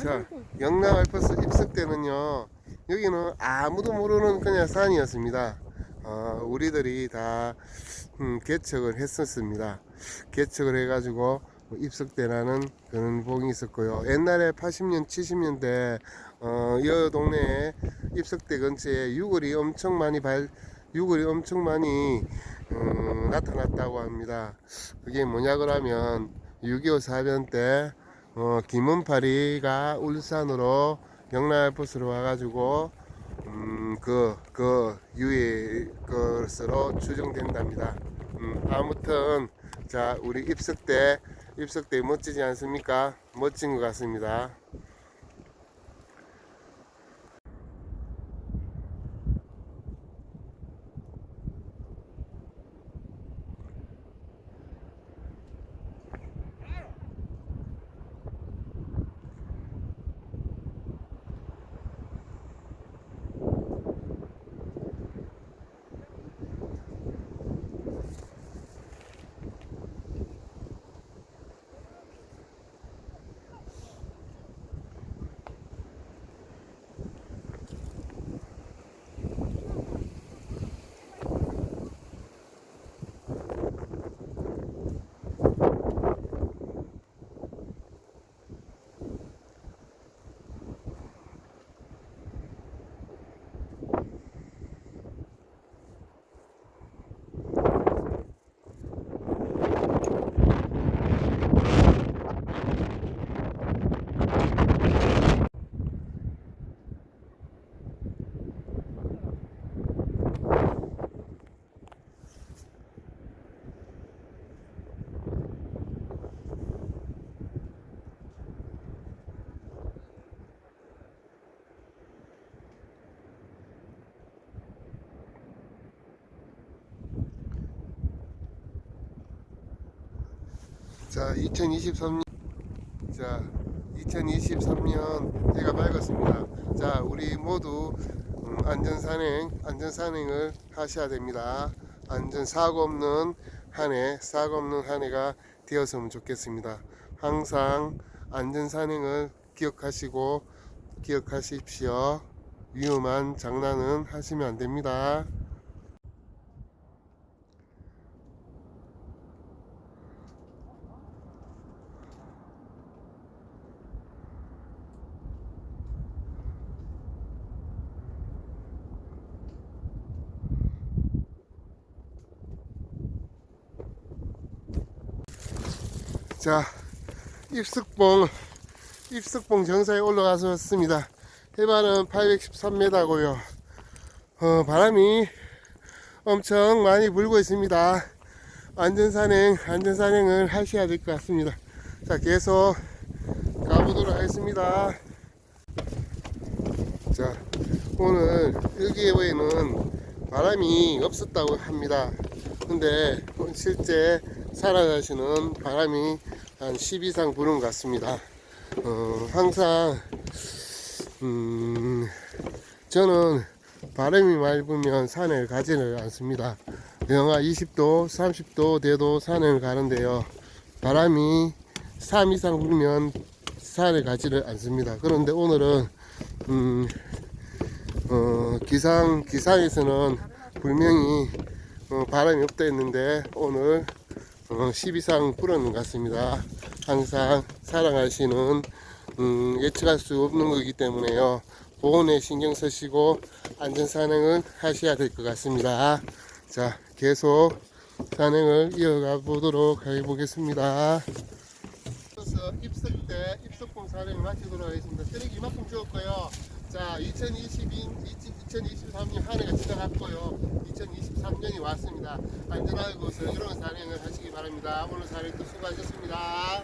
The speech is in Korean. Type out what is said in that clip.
자, 영남 알프스 입석 때는요, 여기는 아무도 모르는 그냥 산이었습니다. 어, 우리들이 다 음, 개척을 했었습니다. 개척을 해가지고 입석대라는 그런 복이 있었고요. 옛날에 80년, 70년대 어, 이 동네에 입석대 근처에 유골이 엄청 많이 발, 유골이 엄청 많이 어, 나타났다고 합니다. 그게 뭐냐 그러면 6.25 사변 때 어, 김은파리가 울산으로 영남버스로 와가지고 음, 그, 그 유의 것으로 추정된답니다. 음, 아무튼 자 우리 입석대 입석대 멋지지 않습니까? 멋진 것 같습니다. 자, 2023년 자, 2023년 해가 밝았습니다. 자, 우리 모두 음, 안전산행, 안전산행을 하셔야 됩니다. 안전 사고 없는 한 해, 사고 없는 한 해가 되었으면 좋겠습니다. 항상 안전산행을 기억하시고 기억하십시오. 위험한 장난은 하시면 안 됩니다. 자, 입석봉, 입석봉 정상에 올라가서 왔습니다. 해발은 813m고요. 어, 바람이 엄청 많이 불고 있습니다. 안전산행, 안전산행을 하셔야 될 것 같습니다. 자, 계속 가보도록 하겠습니다. 자, 오늘 여기에는 바람이 없었다고 합니다. 근데 실제 살아가시는 바람이 한 10 이상 부는 것 같습니다. 어, 항상 음, 저는 바람이 많이 불면 산을 가지를 않습니다. 영하 20도, 30도 돼도 산을 가는데요. 바람이 3 이상 불면 산을 가지를 않습니다. 그런데 오늘은 음, 어, 기상 기상에서는 분명히 어, 바람이 없다 했는데 오늘 어, 10 이상 불었는 것 같습니다. 항상 사랑하시는 음, 예측할 수 없는 거기 때문에요. 보온에 신경 쓰시고 안전 산행을 하셔야 될 것 같습니다. 자, 계속 산행을 이어가 보도록 해보겠습니다. 입석 때 입석봉 산행을 마치도록 하겠습니다. 쓰레기 이만큼 주었고요. 자, 2022, 2023년 한 해가 지나갔고요. 2023년이 왔습니다. 곳을 이런 산행을 하시기 바랍니다. 오늘 또 수고하셨습니다.